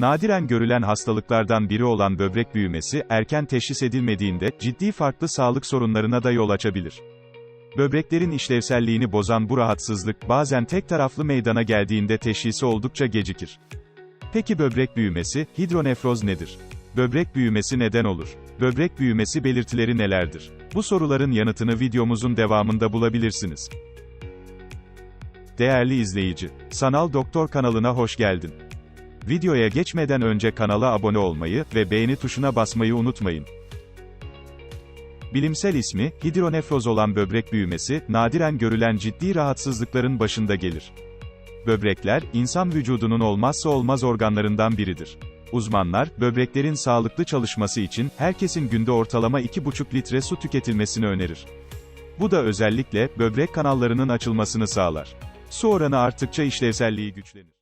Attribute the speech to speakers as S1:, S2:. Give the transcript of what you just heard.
S1: Nadiren görülen hastalıklardan biri olan böbrek büyümesi, erken teşhis edilmediğinde, ciddi farklı sağlık sorunlarına da yol açabilir. Böbreklerin işlevselliğini bozan bu rahatsızlık, bazen tek taraflı meydana geldiğinde teşhisi oldukça gecikir. Peki böbrek büyümesi, hidronefroz nedir? Böbrek büyümesi neden olur? Böbrek büyümesi belirtileri nelerdir? Bu soruların yanıtını videomuzun devamında bulabilirsiniz. Değerli izleyici, Sanal Doktor kanalına hoş geldin. Videoya geçmeden önce kanala abone olmayı ve beğeni tuşuna basmayı unutmayın. Bilimsel ismi, hidronefroz olan böbrek büyümesi, nadiren görülen ciddi rahatsızlıkların başında gelir. Böbrekler, insan vücudunun olmazsa olmaz organlarından biridir. Uzmanlar, böbreklerin sağlıklı çalışması için, herkesin günde ortalama 2,5 litre su tüketilmesini önerir. Bu da özellikle, böbrek kanallarının açılmasını sağlar. Su oranı arttıkça işlevselliği güçlenir.